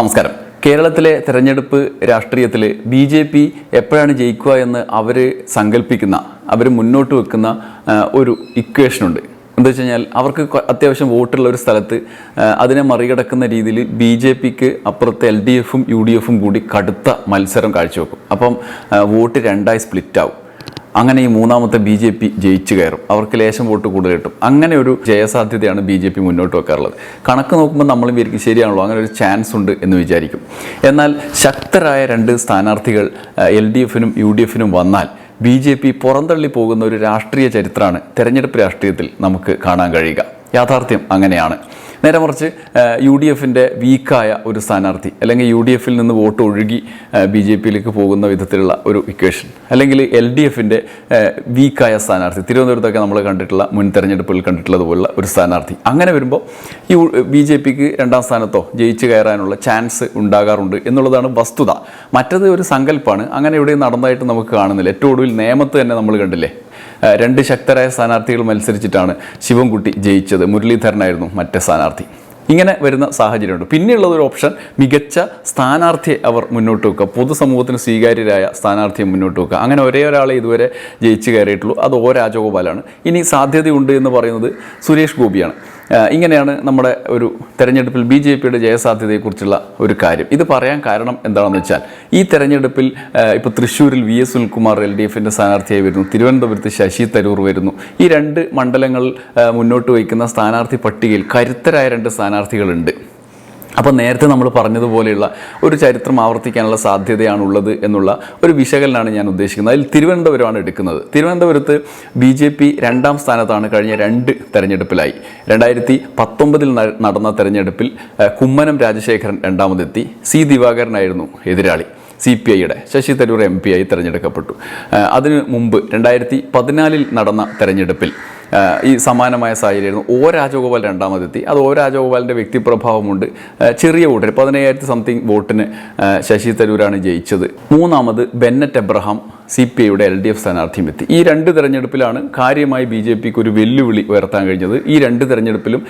നമസ്കാരം. കേരളത്തിലെ തെരഞ്ഞെടുപ്പ് രാഷ്ട്രീയത്തിൽ ബി ജെ പി എപ്പോഴാണ് ജയിക്കുക എന്ന് അവർ സങ്കല്പിക്കുന്ന അവർ മുന്നോട്ട് വെക്കുന്ന ഒരു ഇക്വേഷനുണ്ട് എന്താ വെച്ച് കഴിഞ്ഞാൽ അവർക്ക് അത്യാവശ്യം വോട്ടുള്ള ഒരു സ്ഥലത്ത് അതിനെ മറികടക്കുന്ന രീതിയിൽ ബി ജെ പിക്ക് അപ്പുറത്തെ എൽ ഡി എഫും യു ഡി എഫും കൂടി കടുത്ത മത്സരം കാഴ്ചവെക്കും. അപ്പം വോട്ട് രണ്ടായി സ്പ്ലിറ്റ് ആവും അങ്ങനെ ഈ മൂന്നാമത്തെ ബി ജെ പി ജയിച്ചു കയറും. അവർക്ക് ലേശം വോട്ട് കൂടുതൽ കിട്ടും. അങ്ങനെ ഒരു ജയസാധ്യതയാണ് ബി ജെ പി മുന്നോട്ട് വെക്കാറുള്ളത്. കണക്ക് നോക്കുമ്പോൾ നമ്മൾ വിചാരിക്കും ശരിയാണല്ലോ അങ്ങനെ ഒരു ചാൻസ് ഉണ്ട് എന്ന് വിചാരിക്കും. എന്നാൽ ശക്തരായ രണ്ട് സ്ഥാനാർത്ഥികൾ എൽ ഡി എഫിനും യു ഡി എഫിനും വന്നാൽ ബി ജെ പി പുറന്തള്ളി പോകുന്ന ഒരു രാഷ്ട്രീയ ചരിത്രമാണ് തെരഞ്ഞെടുപ്പ് രാഷ്ട്രീയത്തിൽ നമുക്ക് കാണാൻ കഴിയുക. യാഥാർത്ഥ്യം അങ്ങനെയാണ്. നേരെ മറിച്ച് യു ഡി എഫിന്റെ വീക്കായ ഒരു സ്ഥാനാർത്ഥി അല്ലെങ്കിൽ യു ഡി എഫിൽ നിന്ന് വോട്ട് ഒഴുകി ബി ജെ പിയിലേക്ക് പോകുന്ന വിധത്തിലുള്ള ഒരു ഇക്വേഷൻ അല്ലെങ്കിൽ എൽ ഡി എഫിന്റെ വീക്കായ സ്ഥാനാർത്ഥി തിരുവനന്തപുരത്തൊക്കെ നമ്മൾ കണ്ടിട്ടുള്ള മുൻ തെരഞ്ഞെടുപ്പിൽ കണ്ടിട്ടുള്ളതുപോലുള്ള ഒരു സ്ഥാനാർത്ഥി. അങ്ങനെ വരുമ്പോൾ ഈ ബി ജെ പിക്ക് രണ്ടാം സ്ഥാനത്തോ ജയിച്ചു കയറാനുള്ള ചാൻസ് ഉണ്ടാകാറുണ്ട് എന്നുള്ളതാണ് വസ്തുത. മറ്റത് ഒരു സങ്കല്പമാണ് അങ്ങനെ ഇവിടെ നടന്നതായിട്ട് നമുക്ക് കാണുന്നില്ല. ഏറ്റവും ഒടുവിൽ നിയമത്ത് തന്നെ നമ്മൾ കണ്ടില്ലേ? രണ്ട് ശക്തരായ സ്ഥാനാർത്ഥികൾ മത്സരിച്ചിട്ടാണ് ശിവൻകുട്ടി ജയിച്ചത്. മുരളീധരനായിരുന്നു മറ്റേ സ്ഥാനാർത്ഥി. ഇങ്ങനെ വരുന്ന സാഹചര്യമുണ്ട്. പിന്നെയുള്ളത് ഒരു ഓപ്ഷൻ മികച്ച സ്ഥാനാർത്ഥിയെ അവർ മുന്നോട്ട് വെക്കുക. പൊതുസമൂഹത്തിന് സ്വീകാര്യരായ സ്ഥാനാർത്ഥിയെ മുന്നോട്ട് വെക്കുക. അങ്ങനെ ഒരേ ഒരാളെ ഇതുവരെ ജയിച്ചു കയറിയിട്ടുള്ളൂ. അത് ഓ രാജഗോപാലാണ്. ഇനി സാധ്യതയുണ്ട് എന്ന് പറയുന്നത് സുരേഷ് ഗോപിയാണ്. ഇങ്ങനെയാണ് നമ്മുടെ ഒരു തെരഞ്ഞെടുപ്പിൽ ബി ജെ പിയുടെ ജയസാധ്യതയെക്കുറിച്ചുള്ള ഒരു കാര്യം. ഇത് പറയാൻ കാരണം എന്താണെന്ന് വെച്ചാൽ ഈ തെരഞ്ഞെടുപ്പിൽ ഇപ്പോൾ തൃശ്ശൂരിൽ V S Sunilkumar L D എഫിന്റെ സ്ഥാനാർത്ഥിയായി വരുന്നു. തിരുവനന്തപുരത്ത് ശശി തരൂർ വരുന്നു. ഈ രണ്ട് മണ്ഡലങ്ങൾ മുന്നോട്ട് വയ്ക്കുന്ന സ്ഥാനാർത്ഥി പട്ടികയിൽ കരുത്തരായ രണ്ട് സ്ഥാനാർത്ഥികളുണ്ട്. അപ്പോൾ നേരത്തെ നമ്മൾ പറഞ്ഞതുപോലെയുള്ള ഒരു ചരിത്രം ആവർത്തിക്കാനുള്ള സാധ്യതയാണുള്ളത് എന്നുള്ള ഒരു വിശകലനമാണ് ഞാൻ ഉദ്ദേശിക്കുന്നത്. അതിൽ തിരുവനന്തപുരമാണ് എടുക്കുന്നത്. തിരുവനന്തപുരത്ത് ബി ജെ പി രണ്ടാം സ്ഥാനത്താണ് കഴിഞ്ഞ രണ്ട് തെരഞ്ഞെടുപ്പിലായി. രണ്ടായിരത്തി പത്തൊമ്പതിൽ നടന്ന തെരഞ്ഞെടുപ്പിൽ കുമ്മനം രാജശേഖരൻ രണ്ടാമതെത്തി. സി ദിവാകരനായിരുന്നു എതിരാളി സി പി ഐയുടെ. ശശി തരൂർ എം പി ആയി തിരഞ്ഞെടുക്കപ്പെട്ടു. അതിനു മുമ്പ് രണ്ടായിരത്തി പതിനാലിൽ നടന്ന തെരഞ്ഞെടുപ്പിൽ ഈ സമാനമായ സാഹചര്യമായിരുന്നു. ഒ രാജഗോപാൽ രണ്ടാമതെത്തി അത് ഒ രാജഗോപാലിന്റെ വ്യക്തിപ്രഭാവമുണ്ട്. ചെറിയ വോട്ടിന് പതിനയ്യായിരത്തി സംതിങ് വോട്ടിന് ശശി തരൂരാണ് ജയിച്ചത്. മൂന്നാമത് ബെന്നറ്റ് എബ്രഹാം സി പി ഐയുടെ എൽ ഡി എഫ് സ്ഥാനാർത്ഥിയും എത്തി. ഈ രണ്ട് തെരഞ്ഞെടുപ്പിലാണ് കാര്യമായി ബി ജെ പിക്ക് ഒരു വെല്ലുവിളി ഉയർത്താൻ കഴിഞ്ഞത്. ഈ രണ്ട് തെരഞ്ഞെടുപ്പിലും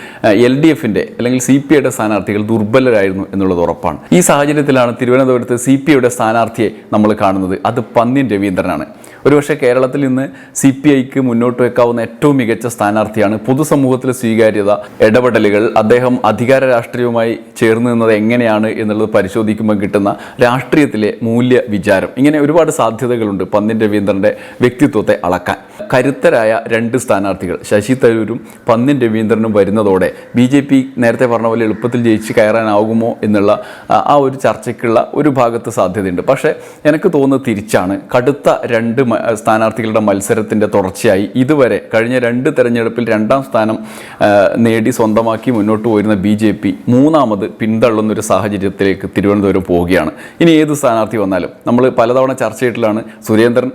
എൽ ഡി എഫിന്റെ അല്ലെങ്കിൽ സി പി ഐയുടെ സ്ഥാനാർത്ഥികൾ ദുർബലരായിരുന്നു എന്നുള്ളത് ഉറപ്പാണ്. ഈ സാഹചര്യത്തിലാണ് തിരുവനന്തപുരത്ത് സി പി ഐയുടെ സ്ഥാനാർത്ഥിയെ നമ്മൾ കാണുന്നത്. അത് പന്നിൻ രവീന്ദ്രനാണ്. ഒരുപക്ഷെ കേരളത്തിൽ ഇന്ന് സി പി ഐക്ക് മുന്നോട്ട് വെക്കാവുന്ന ഏറ്റവും മികച്ച സ്ഥാനാർത്ഥിയാണ് പൊതുസമൂഹത്തിലെ സ്വീകാര്യത ഇടപെടലുകൾ അദ്ദേഹം അധികാര രാഷ്ട്രീയവുമായി ചേർന്ന് നിന്നത് എങ്ങനെയാണ് എന്നുള്ളത് പരിശോധിക്കുമ്പോൾ കിട്ടുന്ന രാഷ്ട്രീയത്തിലെ മൂല്യ വിചാരം ഇങ്ങനെ ഒരുപാട് സാധ്യതകളുണ്ട് പന്നിൻ രവീന്ദ്രന്റെ വ്യക്തിത്വത്തെ അളക്കാൻ. കരുത്തരായ രണ്ട് സ്ഥാനാർത്ഥികൾ ശശി തരൂരും പന്നിൻ രവീന്ദ്രനും വരുന്നതോടെ ബി ജെ പി നേരത്തെ പറഞ്ഞ പോലെ എളുപ്പത്തിൽ ജയിച്ച് കയറാനാകുമോ എന്നുള്ള ആ- ഒരു ചർച്ചയ്ക്കുള്ള ഒരു ഭാഗത്ത് സാധ്യതയുണ്ട്. പക്ഷേ എനിക്ക് തോന്നുന്നത് തിരിച്ചാണ്. കടുത്ത രണ്ട് സ്ഥാനാർത്ഥികളുടെ മത്സരത്തിന്റെ തുടർച്ചയായി ഇതുവരെ കഴിഞ്ഞ രണ്ട് തെരഞ്ഞെടുപ്പിൽ രണ്ടാം സ്ഥാനം നേടി സ്വന്തമാക്കി മുന്നോട്ട് പോയിരുന്ന ബി ജെ പി മൂന്നാമത് പിന്തള്ളുന്ന ഒരു സാഹചര്യത്തിലേക്ക് തിരുവനന്തപുരം പോവുകയാണ്. ഇനി ഏത് സ്ഥാനാർത്ഥി വന്നാലും നമ്മൾ പലതവണ ചർച്ച ചെയ്തിട്ടുള്ളതാണ് സുരേന്ദ്രൻ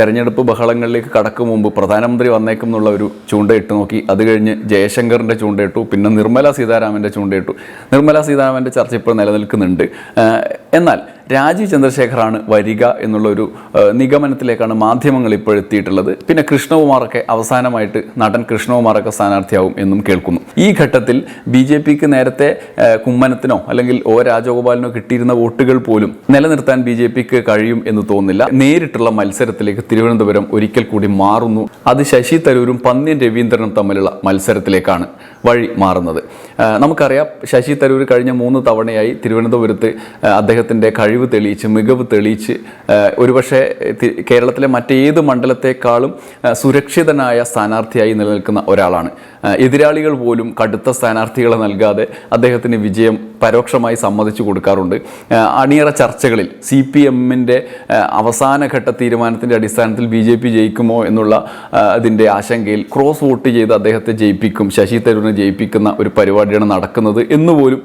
തെരഞ്ഞെടുപ്പ് ബഹളങ്ങളിലേക്ക് കടക്കും മുമ്പ് പ്രധാനമന്ത്രി വന്നേക്കും എന്നുള്ള ഒരു ചൂണ്ടയിട്ട് നോക്കി. അത് കഴിഞ്ഞ് ജയശങ്കറിന്റെ ചൂണ്ടയിട്ടു പിന്നെ നിർമ്മല സീതാരാമന്റെ ചൂണ്ടയിട്ടു. നിർമ്മല സീതാരാമന്റെ ചർച്ച ഇപ്പോൾ നിലനിൽക്കുന്നുണ്ട്. എന്നാൽ രാജീവ് ചന്ദ്രശേഖറാണ് വരിക എന്നുള്ളൊരു നിഗമനത്തിലേക്കാണ് മാധ്യമങ്ങൾ ഇപ്പോൾ എത്തിയിട്ടുള്ളത്. പിന്നെ കൃഷ്ണകുമാറൊക്കെ അവസാനമായിട്ട് നടൻ കൃഷ്ണകുമാറൊക്കെ സ്ഥാനാർത്ഥിയാവും എന്നും കേൾക്കുന്നു. ഈ ഘട്ടത്തിൽ ബി ജെ പിക്ക് നേരത്തെ കുമ്മനത്തിനോ അല്ലെങ്കിൽ ഒ രാജഗോപാലിനോ കിട്ടിയിരുന്ന വോട്ടുകൾ പോലും നിലനിർത്താൻ ബി ജെ പിക്ക് കഴിയും എന്ന് തോന്നുന്നില്ല. നേരിട്ടുള്ള മത്സരത്തിലേക്ക് തിരുവനന്തപുരം ഒരിക്കൽ കൂടി മാറുന്നു. അത് ശശി തരൂരും പന്ന്യൻ രവീന്ദ്രനും തമ്മിലുള്ള മത്സരത്തിലേക്കാണ് വഴി മാറുന്നത്. നമുക്കറിയാം ശശി തരൂർ കഴിഞ്ഞ മൂന്ന് തവണയായി തിരുവനന്തപുരത്ത് അദ്ദേഹത്തിന്റെ അദ്ദേഹത്തിന്റെ കഴിവ് തെളിയിച്ച് മികവ് തെളിയിച്ച് ഒരുപക്ഷെ കേരളത്തിലെ മറ്റേത് മണ്ഡലത്തെക്കാളും സുരക്ഷിതനായ സ്ഥാനാർത്ഥിയായി നിലനിൽക്കുന്ന ഒരാളാണ്. എതിരാളികൾ പോലും കടുത്ത സ്ഥാനാർത്ഥികളെ നൽകാതെ അദ്ദേഹത്തിന് വിജയം പരോക്ഷമായി സമ്മതിച്ചു കൊടുക്കാറുണ്ട്. അണിയറ ചർച്ചകളിൽ സി പി എമ്മിന്റെ അവസാനഘട്ട തീരുമാനത്തിന്റെ അടിസ്ഥാനത്തിൽ ബി ജെ പി ജയിക്കുമോ എന്നുള്ള അതിന്റെ ആശങ്കയിൽ ക്രോസ് വോട്ട് ചെയ്ത് അദ്ദേഹത്തെ ജയിപ്പിക്കും ശശി തരൂരിനെ ജയിപ്പിക്കുന്ന ഒരു പരിപാടിയാണ് നടക്കുന്നത് എന്നുപോലും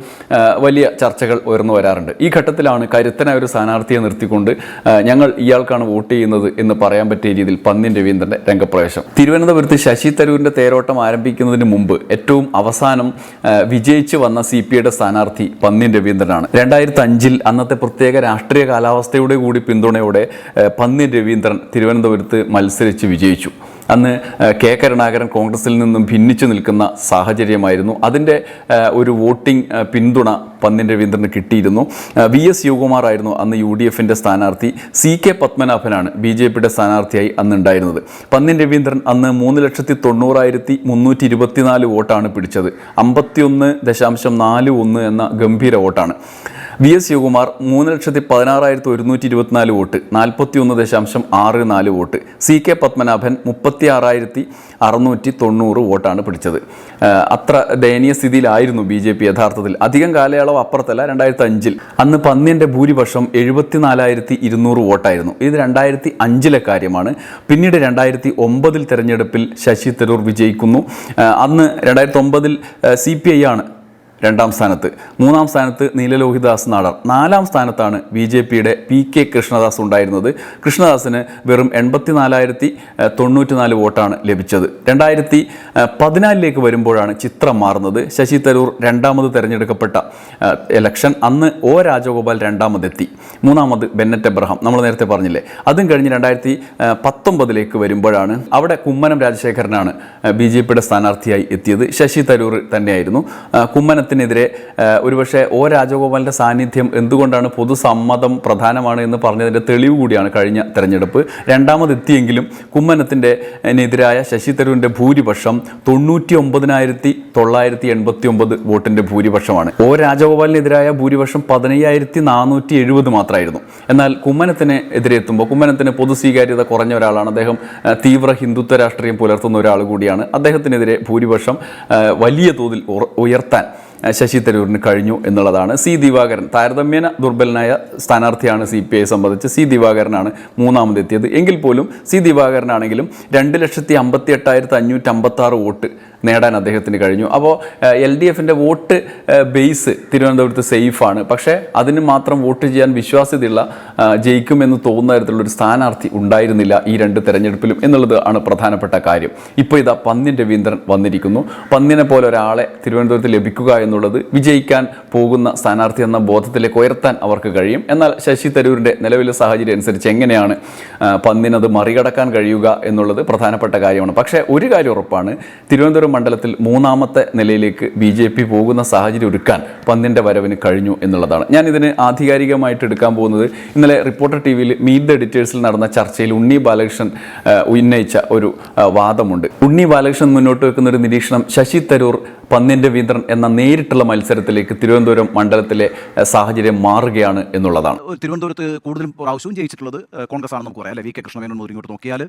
വലിയ ചർച്ചകൾ ഉയർന്നു വരാറുണ്ട്. ഈ ഘട്ടത്തിലാണ് കരുത്തനായ ഒരു സ്ഥാനാർത്ഥിയെ നിർത്തിക്കൊണ്ട് ഞങ്ങൾ ഇയാൾക്കാണ് വോട്ട് ചെയ്യുന്നത് എന്ന് പറയാൻ പറ്റിയ രീതിയിൽ പന്നിൻ രവീന്ദ്രന്റെ രംഗപ്രവേശം. തിരുവനന്തപുരത്ത് ശശി തരൂരിന്റെ തേരോട്ടം ആരംഭിക്കുന്നതിന് മുമ്പ് ഏറ്റവും അവസാനം വിജയിച്ച് വന്ന സി പി ഐയുടെ സ്ഥാനാർത്ഥി പന്നിൻ രവീന്ദ്രനാണ് രണ്ടായിരത്തി അഞ്ചിൽ അന്നത്തെ പ്രത്യേക രാഷ്ട്രീയ കാലാവസ്ഥയുടെ കൂടി പിന്തുണയോടെ പന്നിൻ രവീന്ദ്രൻ തിരുവനന്തപുരത്ത് മത്സരിച്ച് വിജയിച്ചു. അന്ന് കെ കരുണാകരൻ കോൺഗ്രസിൽ നിന്നും ഭിന്നിച്ചു നിൽക്കുന്ന സാഹചര്യമായിരുന്നു. അതിന്റെ ഒരു വോട്ടിംഗ് പിന്തുണ പന്നിൻ രവീന്ദ്രന് കിട്ടിയിരുന്നു. വി എസ് ശിവകുമാർ ആയിരുന്നു അന്ന് യു ഡി എഫിന്റെ സ്ഥാനാർത്ഥി. സി കെ പത്മനാഭനാണ് ബി ജെ പിയുടെ സ്ഥാനാർത്ഥിയായി അന്ന് ഉണ്ടായിരുന്നത്. പന്നിൻ രവീന്ദ്രൻ അന്ന് മൂന്ന് ലക്ഷത്തി തൊണ്ണൂറായിരത്തി മുന്നൂറ്റി ഇരുപത്തിനാല് വോട്ടാണ് പിടിച്ചത്. അമ്പത്തിയൊന്ന് ദശാംശം നാല് ഒന്ന് എന്ന ഗംഭീര വോട്ടാണ്. വി എസ് ശിവകുമാർ മൂന്ന് ലക്ഷത്തി പതിനാറായിരത്തി ഒരുന്നൂറ്റി ഇരുപത്തിനാല് വോട്ട് നാൽപ്പത്തി ഒന്ന് ദശാംശം ആറ് നാല് വോട്ട്. സി കെ പത്മനാഭൻ മുപ്പത്തി ആറായിരത്തി അറുന്നൂറ്റി തൊണ്ണൂറ് വോട്ടാണ് പിടിച്ചത്. അത്ര ദയനീയ സ്ഥിതിയിലായിരുന്നു ബി ജെ പി യഥാർത്ഥത്തിൽ. അധികം കാലയളവ് അപ്പുറത്തല്ല രണ്ടായിരത്തി അഞ്ചിൽ. അന്ന് പന്നിന്റെ ഭൂരിപക്ഷം എഴുപത്തിനാലായിരത്തി ഇരുന്നൂറ് വോട്ടായിരുന്നു. ഇത് രണ്ടായിരത്തി അഞ്ചിലെ കാര്യമാണ്. പിന്നീട് രണ്ടായിരത്തി ഒമ്പതിൽ തെരഞ്ഞെടുപ്പിൽ ശശി തരൂർ വിജയിക്കുന്നു. അന്ന് രണ്ടായിരത്തി ഒമ്പതിൽ സി പി ഐ ആണ് രണ്ടാം സ്ഥാനത്ത്. മൂന്നാം സ്ഥാനത്ത് നീലലോഹിദാസ് നാടർ നാലാം സ്ഥാനത്താണ് ബി ജെ പിയുടെ പി കെ കൃഷ്ണദാസ് ഉണ്ടായിരുന്നത്. കൃഷ്ണദാസിന് വെറും എൺപത്തി എൺപത്തിനാലായിരത്തി തൊണ്ണൂറ്റിനാല് വോട്ടാണ് ലഭിച്ചത്. രണ്ടായിരത്തി പതിനാലിലേക്ക് വരുമ്പോഴാണ് ചിത്രം മാറുന്നത്. ശശി തരൂർ രണ്ടാമത് തെരഞ്ഞെടുക്കപ്പെട്ട ഇലക്ഷൻ അന്ന് ഒ രാജഗോപാൽ രണ്ടാമതെത്തി. മൂന്നാമത് ബെന്നറ്റ് എബ്രഹാം. നമ്മൾ നേരത്തെ പറഞ്ഞില്ലേ? അതും കഴിഞ്ഞ് രണ്ടായിരത്തി പത്തൊമ്പതിലേക്ക് വരുമ്പോഴാണ് അവിടെ കുമ്മനം രാജശേഖരനാണ് ബി ജെ പിയുടെ സ്ഥാനാർത്ഥിയായി എത്തിയത്. ശശി തരൂർ തന്നെയായിരുന്നു. ആ, കുമ്മനത്തിനെതിരെ ആ, ഒരുപക്ഷെ ഒ രാജഗോപാലിന്റെ സാന്നിധ്യം എന്തുകൊണ്ടാണ് പൊതുസമ്മതം പ്രധാനമാണ് എന്ന് പറഞ്ഞതിന്റെ തെളിവ് കൂടിയാണ് കഴിഞ്ഞ തെരഞ്ഞെടുപ്പ്. രണ്ടാമതെത്തിയെങ്കിലും കുമ്മനത്തിന്റെ എതിരായ ശശി തരൂരിന്റെ ഭൂരിപക്ഷം തൊണ്ണൂറ്റി ഒമ്പതിനായിരത്തി തൊള്ളായിരത്തി എൺപത്തി ഒമ്പത് വോട്ടിന്റെ ഭൂരിപക്ഷമാണ്. ഒ രാജഗോപാലിനെതിരായ ഭൂരിപക്ഷം പതിനയ്യായിരത്തി നാനൂറ്റി എഴുപത് മാത്രമായിരുന്നു. എന്നാൽ കുമ്മനത്തിന് എതിരെ എത്തുമ്പോൾ കുമ്മനത്തിന് പൊതു സ്വീകാര്യത കുറഞ്ഞ ഒരാളാണ് അദ്ദേഹം തീവ്ര ഹിന്ദുത്വ രാഷ്ട്രീയം പുലർത്തുന്ന ഒരാൾ കൂടിയാണ്. അദ്ദേഹത്തിനെതിരെ ഭൂരിപക്ഷം വലിയ തോതിൽ ഉയർത്താൻ ശശി തരൂരിന് കഴിഞ്ഞു എന്നുള്ളതാണ്. സി ദിവാകരൻ താരതമ്യേന ദുർബലനായ സ്ഥാനാർത്ഥിയാണ് സി പി ഐ സംബന്ധിച്ച് സി ദിവാകരനാണ് മൂന്നാമതെത്തിയത്. എങ്കിൽ പോലും സി ദിവാകരനാണെങ്കിലും രണ്ട് ലക്ഷത്തി അമ്പത്തി എട്ടായിരത്തി അഞ്ഞൂറ്റി അമ്പത്തി ആറ് വോട്ട് നേടാൻ അദ്ദേഹത്തിന് കഴിഞ്ഞു. അപ്പോൾ എൽ ഡി എഫിന്റെ വോട്ട് ബേസ് തിരുവനന്തപുരത്ത് സേഫാണ്. പക്ഷേ അതിന് മാത്രം വോട്ട് ചെയ്യാൻ വിശ്വാസ്യതയുള്ള ജയിക്കുമെന്ന് തോന്നുന്ന തരത്തിലുള്ളൊരു സ്ഥാനാർത്ഥി ഉണ്ടായിരുന്നില്ല ഈ രണ്ട് തെരഞ്ഞെടുപ്പിലും എന്നുള്ളത് ആണ് പ്രധാനപ്പെട്ട കാര്യം. ഇപ്പോൾ ഇതാ പന്ന്യൻ രവീന്ദ്രൻ വന്നിരിക്കുന്നു. പന്ന്യനെ പോലെ ഒരാളെ തിരുവനന്തപുരത്ത് ലഭിക്കുക എന്നുള്ളത് വിജയിക്കാൻ പോകുന്ന സ്ഥാനാർത്ഥി എന്ന ബോധത്തിലേക്ക് ഉയർത്താൻ അവർക്ക് കഴിയും. എന്നാൽ ശശി തരൂരിന്റെ നിലവിലെ സാഹചര്യം അനുസരിച്ച് എങ്ങനെയാണ് പന്നിനത് മറികടക്കാൻ കഴിയുക എന്നുള്ളത് പ്രധാനപ്പെട്ട കാര്യമാണ്. പക്ഷേ ഒരു കാര്യം ഉറപ്പാണ്. തിരുവനന്തപുരം മണ്ഡലത്തിൽ മൂന്നാമത്തെ നിലയിലേക്ക് ബി ജെ പി പോകുന്ന സാഹചര്യം ഒരുക്കാൻ പന്തിന്റെ വരവിന് കഴിഞ്ഞു എന്നുള്ളതാണ്. ഞാൻ ഇതിന് ആധികാരികമായിട്ട് എടുക്കാൻ പോകുന്നത് ഇന്നലെ റിപ്പോർട്ടർ ടി വിയിൽ മീറ്റ് ദ എഡിറ്റേഴ്സിൽ നടന്ന ചർച്ചയിൽ ഉണ്ണി ബാലകൃഷ്ണൻ ഉന്നയിച്ച ഒരു വാദമുണ്ട്. ഉണ്ണി ബാലകൃഷ്ണൻ മുന്നോട്ട് വെക്കുന്ന ഒരു നിരീക്ഷണം ശശി തരൂർ പന്നിന്റെ രവീന്ദ്രൻ എന്ന നേരിട്ടുള്ള മത്സരത്തിലേക്ക് തിരുവനന്തപുരം മണ്ഡലത്തിലെ സാഹചര്യം മാറുകയാണ് എന്നുള്ളതാണ്. തിരുവനന്തപുരത്ത് കൂടുതലും പ്രാവശ്യവും ജയിച്ചിട്ടുള്ളത് കോൺഗ്രസ് ആണെന്ന് നമുക്ക് പറയാം അല്ലെ? വി കെ കൃഷ്ണമേനോട് നോക്കിയാൽ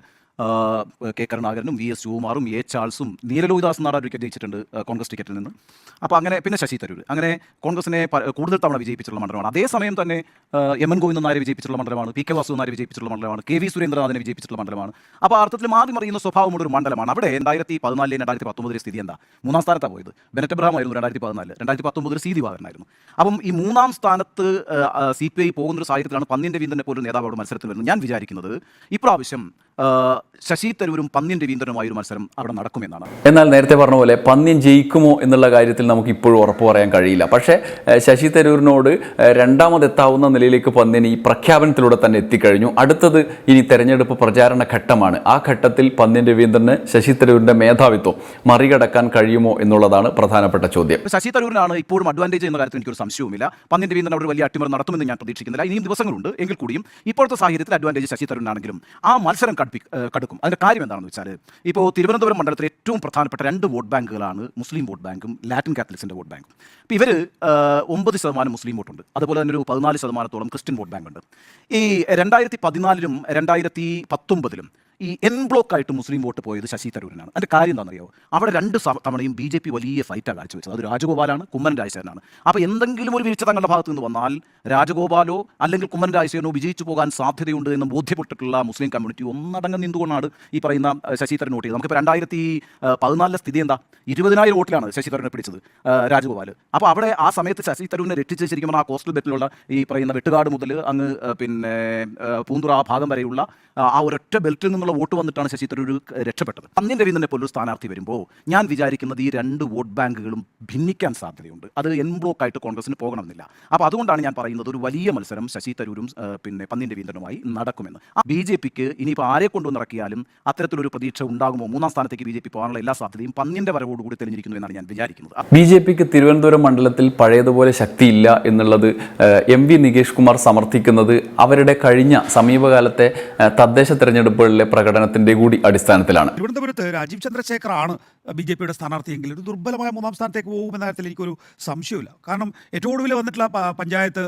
കെ കരുണാകരനും വി എസ് ശിവകുമാറും എ ചാൾസും നീലലോഹിദാസ് നാടാർ വിക്കറ്റ് ജയിച്ചിട്ടുണ്ട് കോൺഗ്രസ് ടിക്കറ്റിൽ നിന്ന്. അപ്പോൾ അങ്ങനെ പിന്നെ ശശി തരൂർ അങ്ങനെ കോൺഗ്രസിനെ കൂടുതൽ തവണ വിജയിപ്പിച്ചിട്ടുള്ള മണ്ഡലമാണ്. അതേസമയം തന്നെ എം എൻ ഗോവിന്ദൻ നായരെ വിജയിപ്പിച്ചിട്ടുള്ള മണ്ഡലമാണ് പി കെ വാസു നായരെ വിജയിപ്പിച്ചിട്ടുള്ള മണ്ഡലമാണ് കെ വി സുരേന്ദ്രനാഥിനെ വിജയിപ്പിച്ചിട്ടുള്ള മണ്ഡലമാണ്. അപ്പോൾ അർത്ഥത്തിൽ മാറി മറിയുന്ന സ്വഭാവമുള്ള ഒരു മണ്ഡലമാണ്. അവിടെ രണ്ടായിരത്തി പതിനാലിലെ രണ്ടായിരത്തി പത്തൊമ്പതിലെ സ്ഥിതി എന്താ? മൂന്നാം സ്ഥാനത്താണ് പോയത്. ബെനറ്റ് ആയിരുന്നു രണ്ടായിരത്തി പതിനാല് രണ്ടായിരത്തി പത്തൊമ്പതിൽ സി ദിവാകരനായിരുന്നു അപ്പം ഈ മൂന്നാം സ്ഥാനത്ത് സി പി ഐ പോകുന്ന ഒരു സാഹചര്യത്തിലാണ് പന്നിന്റെ വീന്തനെ പോലും നേതാവ് അവിടെ മത്സരത്തിൽ വരുന്നത്. ഞാൻ വിചാരിക്കുന്നത് ഇപ്രാവശ്യം ശശി തരൂരും പന്ന്യൻ രവീന്ദ്രനുമായ ഒരു മത്സരം അവിടെ നടക്കുമെന്നാണ്. എന്നാൽ നേരത്തെ പറഞ്ഞ പോലെ പന്ന്യൻ ജയിക്കുമോ എന്നുള്ള കാര്യത്തിൽ നമുക്ക് ഇപ്പോഴും ഉറപ്പ് പറയാൻ കഴിയില്ല. പക്ഷേ ശശി തരൂരിനോട് രണ്ടാമതെത്താവുന്ന നിലയിലേക്ക് പന്ന്യൻ ഈ പ്രഖ്യാപനത്തിലൂടെ തന്നെ എത്തിക്കഴിഞ്ഞു. അടുത്തത് ഇനി തെരഞ്ഞെടുപ്പ് പ്രചാരണ ഘട്ടമാണ്. ആ ഘട്ടത്തിൽ പന്ന്യൻ രവീന്ദ്രന് ശശി തരൂരിന്റെ മേധാവിത്വം മറികടക്കാൻ കഴിയുമോ എന്നുള്ളതാണ് പ്രധാനപ്പെട്ട ചോദ്യം. ശശി തരൂരിനാണ് ഇപ്പോഴും അഡ്വാന്റേജ് എന്ന കാര്യത്തിൽ എനിക്കൊരു സംശയവുമില്ല. പന്ന്യൻ രവീന്ദ്രൻ അവിടെ വലിയ അട്ടിമറി നടത്തുമെന്ന് ഞാൻ പ്രതീക്ഷിക്കുന്നില്ല. ഇനിയും ദിവസങ്ങളുണ്ട്. എങ്കിൽ കൂടിയും ഇപ്പോഴത്തെ സാഹചര്യത്തിൽ അഡ്വാന്റേജ് ശശി തരൂരിനാണെങ്കിലും ആ മത്സരം കടുപ്പി ഏഹ് അതിന്റെ കാര്യം എന്താണെന്ന് വെച്ചാൽ ഇപ്പോൾ തിരുവനന്തപുരം മണ്ഡലത്തിൽ ഏറ്റവും പ്രധാനപ്പെട്ട രണ്ട് വോട്ട് ബാങ്കുകളാണ് മുസ്ലിം വോട്ട് ബാങ്കും ലാറ്റിൻ കാത്തലിക്സിന്റെ വോട്ട് ബാങ്കും. അപ്പോൾ ഇവർ ഒമ്പത് ശതമാനം മുസ്ലിം വോട്ടുണ്ട്. അതുപോലെ തന്നെ ഒരു പതിനാല് ശതമാനത്തോളം ക്രിസ്ത്യൻ വോട്ട് ബാങ്ക് ഉണ്ട് ഈ രണ്ടായിരത്തി പതിനാലിലും രണ്ടായിരത്തി പത്തൊമ്പതിലും ഈ എൻ ബ്ലോക്ക് ആയിട്ട് മുസ്ലിം വോട്ട് പോയത് ശശി തരൂരിനാണ്. അതിന്റെ കാര്യം എന്താണെന്നറിയോ? അവിടെ രണ്ട് തവണയും ബി ജെ പി വലിയ ഫൈറ്റാണ് കാഴ്ചവെച്ചത് അത് രാജഗോപാലാണ് കുമ്മൻ രാജശേഖരനാണ്. അപ്പോൾ എന്തെങ്കിലും ഒരു വീഴ്ച തങ്ങളുടെ ഭാഗത്ത് നിന്ന് വന്നാൽ രാജഗോപാലോ അല്ലെങ്കിൽ കുമ്മൻ രാജശേഖരനോ വിജയിച്ചു പോകാൻ സാധ്യതയുണ്ട് എന്ന് ബോധ്യപ്പെട്ടിട്ടുള്ള മുസ്ലിം കമ്മ്യൂണിറ്റി ഒന്നടങ്കം നിന്നുകൊണ്ടാണ് ഈ പറയുന്ന ശശി തരൂർ വോട്ട് ചെയ്തത്. നമുക്കിപ്പോൾ രണ്ടായിരത്തി പതിനാലിലെ സ്ഥിതി എന്താ? ഇരുപതിനായിരം വോട്ടിലാണ് ശശി തരൂരിനെ പിടിച്ചത് രാജഗോപാൽ അപ്പോൾ അവിടെ ആ സമയത്ത് ശശി തരൂരിനെ രക്ഷിച്ച് ശരിക്കും ആ കോസ്റ്റൽ ബെറ്റിലുള്ള ഈ പറയുന്ന വെട്ടുകാട് മുതൽ അങ്ങ് പിന്നെ പൂന്തുറ ആ ഭാഗം വരെയുള്ള ആ ഒരൊറ്റ ബെൽറ്റിൽ നിന്നുള്ള നിന്നുള്ള വോട്ട് വന്നിട്ടാണ് ശശി തരൂർ രക്ഷപ്പെട്ടത്. പന്നിൻ രവീന്ദ്രനെ പോലൊരു സ്ഥാനാർത്ഥി വരുമ്പോൾ ഞാൻ വിചാരിക്കുന്നത് ഈ രണ്ട് വോട്ട് ബാങ്കുകളും ഭിന്നിക്കാൻ സാധ്യതയുണ്ട്. അത് എൻ ബ്ലോക്ക് ആയിട്ട് കോൺഗ്രസിന് പോകണമെന്നില്ല. അപ്പോൾ അതുകൊണ്ടാണ് ഞാൻ പറയുന്നത് ഒരു വലിയ മത്സരം ശശി തരൂരും പിന്നെ പന്നിൻ രവീന്ദ്രനുമായി നടക്കുമെന്ന്. ബി ജെ പിക്ക് ഇനിയിപ്പോൾ ആരെ കൊണ്ടുവന്നിറക്കിയാലും അത്തരത്തിലൊരു പ്രതീക്ഷ ഉണ്ടാകുമോ? മൂന്നാം സ്ഥാനത്തേക്ക് ബി ജെ പി പോകാനുള്ള എല്ലാ സാധ്യതയും പന്നിന്റെ വരവോടുകൂടി തെളിഞ്ഞിരിക്കുന്നു എന്നാണ് ഞാൻ വിചാരിക്കുന്നത്. ബി ജെ പിക്ക് തിരുവനന്തപുരം മണ്ഡലത്തിൽ പഴയതുപോലെ ശക്തിയില്ല എന്നുള്ളത് എം വി നികേഷ് കുമാർ സമർത്ഥിക്കുന്നത് അവരുടെ കഴിഞ്ഞ സമീപകാലത്തെ തദ്ദേശ തെരഞ്ഞെടുപ്പുകളിലെ പ്രകടനത്തിന്റെ കൂടി അടിസ്ഥാനത്തിലാണ്. തിരുവനന്തപുരത്ത് രാജീവ് ചന്ദ്രശേഖർ ആണ് ബി ജെ പിയുടെ സ്ഥാനാർത്ഥിയെങ്കിൽ ഒരു ദുർബലമായ മൂന്നാം സ്ഥാനത്തേക്ക് പോകുമെന്ന കാര്യത്തിൽ എനിക്കൊരു സംശയമില്ല കാരണം ഏറ്റവും ഒടുവിൽ വന്നിട്ടുള്ള പഞ്ചായത്ത്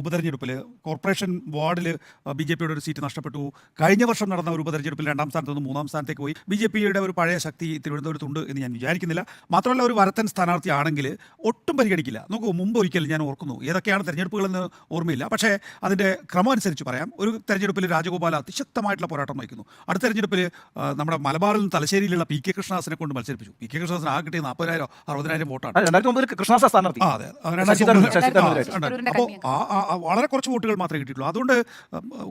ഉപതെരഞ്ഞെടുപ്പിൽ കോർപ്പറേഷൻ വാർഡിൽ ബി ജെ പിയുടെ ഒരു സീറ്റ് നഷ്ടപ്പെട്ടു. കഴിഞ്ഞ വർഷം നടന്ന ഒരു ഉപതെരഞ്ഞെടുപ്പിൽ രണ്ടാം സ്ഥാനത്ത് നിന്ന് മൂന്നാം സ്ഥാനത്തേക്ക് പോയി. ബി ജെ പിയുടെ ഒരു പഴയ ശക്തി തിരുവനന്തപുരത്തുണ്ട് എന്ന് ഞാൻ വിചാരിക്കുന്നില്ല. മാത്രമല്ല ഒരു വരത്തൻ സ്ഥാനാർത്ഥിയാണെങ്കിൽ ഒട്ടും പരിഗണിക്കില്ല. നോക്കൂ മുമ്പ് ഒരിക്കൽ ഞാൻ ഓർക്കുന്നു. ഏതൊക്കെയാണ് തെരഞ്ഞെടുപ്പുകളെന്ന് ഓർമ്മയില്ല. പക്ഷേ അതിന്റെ ക്രമം അനുസരിച്ച് പറയാം. ഒരു തെരഞ്ഞെടുപ്പിൽ രാജഗോപാൽ അതിശക്തമായിട്ടുള്ള പോരാട്ടം നയിക്കുന്നു അടുത്ത തെരഞ്ഞെടുപ്പിൽ നമ്മുടെ മലബാറിൽ നിന്ന് തലശ്ശേരിയിലുള്ള പി കെ കൃഷ്ണദാസിനെ കൊണ്ട് മത്സരിപ്പിച്ചു. പി കെ കൃഷ്ണദാസിന് ആ കിട്ടിയ നാൽപ്പതിനായിരം അറുപതിനായിരം വോട്ടാണ്. അതെ അപ്പോൾ വളരെ കുറച്ച് വോട്ടുകൾ മാത്രമേ കിട്ടിയിട്ടുള്ളൂ. അതുകൊണ്ട്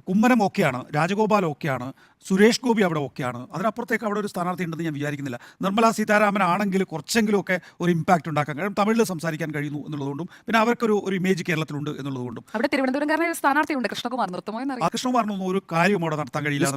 കുമ്മനം ഓക്കെയാണ് രാജഗോപാൽ ഓക്കെയാണ് സുരേഷ് ഗോപി അവിടെ ഓക്കെയാണ്. അതിനപ്പുറത്തേക്ക് അവിടെ ഒരു സ്ഥാനാർത്ഥി ഉണ്ടെന്ന് ഞാൻ വിചാരിക്കുന്നില്ല. നിർമ്മല സീതാരാമൻ ആണെങ്കിൽ കുറച്ചെങ്കിലും ഒക്കെ ഒരു ഇമ്പാക്ട് ഉണ്ടാക്കാൻ കഴിയും തമിഴിൽ സംസാരിക്കാൻ കഴിയുന്നു എന്നുള്ളതുകൊണ്ടും പിന്നെ അവർക്കൊരു ഒരു ഇമേജ് കേരളത്തിലുണ്ട് എന്നുള്ളതുകൊണ്ടും. അവിടെ തിരുവനന്തപുരം സ്ഥാനാർത്ഥിയുണ്ട് കൃഷ്ണകുമാർ. കൃഷ്ണകുമാറിനൊന്നും ഒരു കാര്യം അവിടെ നടത്താൻ കഴിയില്ല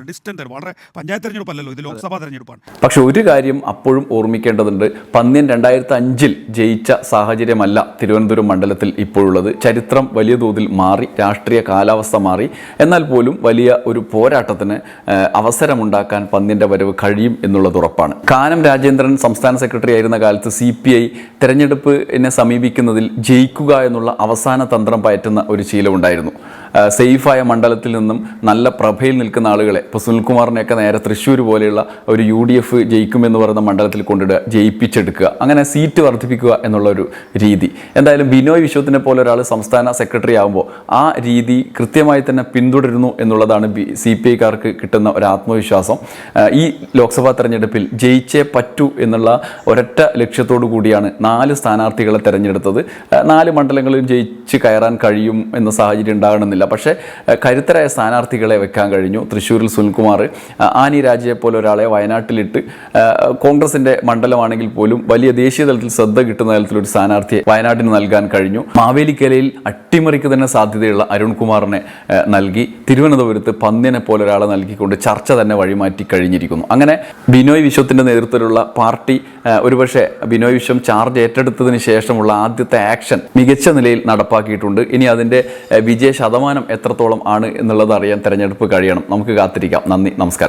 പോകും. തർക്കമില്ല വളരെ പഞ്ചായത്ത് തെരഞ്ഞെടുപ്പല്ലല്ലോ ഇത് ലോക്സഭാ തെരഞ്ഞെടുപ്പാണ്. പക്ഷെ ഒരു കാര്യം അപ്പോഴും ഓർമ്മിക്കേണ്ടതുണ്ട്. പന്ന്യൻ രണ്ടായിരത്തി അഞ്ചിൽ ജയിച്ച സാഹചര്യമല്ല തിരുവനന്തപുരം മണ്ഡലത്തിൽ ഇപ്പോഴുള്ളത്. ചരിത്രം വലിയ തോതിൽ മാറി രാഷ്ട്രീയ കാലാവസ്ഥ മാറി. എന്നാൽ പോലും വലിയ ഒരു പോരാട്ടത്തിന് അവസരമുണ്ടാക്കാൻ പന്ന്യന്റെ വരവ് കഴിയും എന്നുള്ളത് ഉറപ്പാണ്. കാനം രാജേന്ദ്രൻ സംസ്ഥാന സെക്രട്ടറി ആയിരുന്ന കാലത്ത് സി പി ഐ തെരഞ്ഞെടുപ്പിനെ സമീപിക്കുന്നതിൽ ജയിക്കുക എന്നുള്ള അവസാന തന്ത്രം പയറ്റുന്ന ഒരു ശീലമുണ്ടായിരുന്നു. സേഫായ മണ്ഡലത്തിൽ നിന്നും നല്ല പ്രഭയിൽ നിൽക്കുന്ന ആളുകളെ ഇപ്പോൾ സുനിൽകുമാറിനെയൊക്കെ നേരെ തൃശ്ശൂർ പോലെയുള്ള ഒരു യു ഡി എഫ് ജയിക്കുമെന്ന് പറയുന്ന മണ്ഡലത്തിൽ കൊണ്ടിടുക ജയിപ്പിച്ചെടുക്കുക അങ്ങനെ സീറ്റ് വർദ്ധിപ്പിക്കുക എന്നുള്ള ഒരു രീതി. എന്തായാലും ബിനോയ് വിശ്വത്തിനെ പോലെ ഒരാൾ സംസ്ഥാന സെക്രട്ടറി ആകുമ്പോൾ ആ രീതി കൃത്യമായി തന്നെ പിന്തുടരുന്നു എന്നുള്ളതാണ് ബി സി പി ഐക്കാർക്ക് കിട്ടുന്ന ഒരു ആത്മവിശ്വാസം. ഈ ലോക്സഭാ തെരഞ്ഞെടുപ്പിൽ ജയിച്ചേ പറ്റൂ എന്നുള്ള ഒരൊറ്റ ലക്ഷ്യത്തോടു കൂടിയാണ് നാല് സ്ഥാനാർത്ഥികളെ തെരഞ്ഞെടുത്തത്. നാല് മണ്ഡലങ്ങളിലും ജയിച്ച് കയറാൻ കഴിയും എന്ന സാഹചര്യം ഉണ്ടാകണമെന്നില്ല. പക്ഷേ ഏഹ്, കരുത്തരായ സ്ഥാനാർത്ഥികളെ വെക്കാൻ കഴിഞ്ഞു. തൃശ്ശൂരിൽ സുനിൽകുമാർ ആനി രാജയെ പോലെ ഒരാളെ വയനാട്ടിലിട്ട് കോൺഗ്രസിന്റെ മണ്ഡലമാണെങ്കിൽ പോലും വലിയ ദേശീയ തലത്തിൽ ശ്രദ്ധ കിട്ടുന്ന തലത്തിലൊരു സ്ഥാനാർത്ഥിയെ വയനാട്ടിന് നൽകാൻ കഴിഞ്ഞു. മാവേലിക്കലയിൽ അട്ടിമറിക്ക് തന്നെ സാധ്യതയുള്ള അരുൺകുമാറിനെ നൽകി. തിരുവനന്തപുരത്ത് പന്ന്യനെ പോലെ ഒരാളെ നൽകിക്കൊണ്ട് ചർച്ച തന്നെ വഴിമാറ്റി കഴിഞ്ഞിരിക്കുന്നു. അങ്ങനെ ബിനോയ് വിശ്വത്തിന്റെ നേതൃത്വത്തിലുള്ള പാർട്ടി ഒരുപക്ഷെ ബിനോയ് വിശ്വം ചാർജ് ഏറ്റെടുത്തതിന് ശേഷമുള്ള ആദ്യത്തെ ആക്ഷൻ മികച്ച നിലയിൽ നടപ്പാക്കിയിട്ടുണ്ട്. ഇനി അതിന്റെ വിജയ വിജയ ശതമാനം എത്രത്തോളം ആണ് എന്നുള്ളത് അറിയാൻ തെരഞ്ഞെടുപ്പ് കഴിയണം. നമുക്ക് കാത്തിരിക്കാം. നന്ദി. നമസ്കാരം.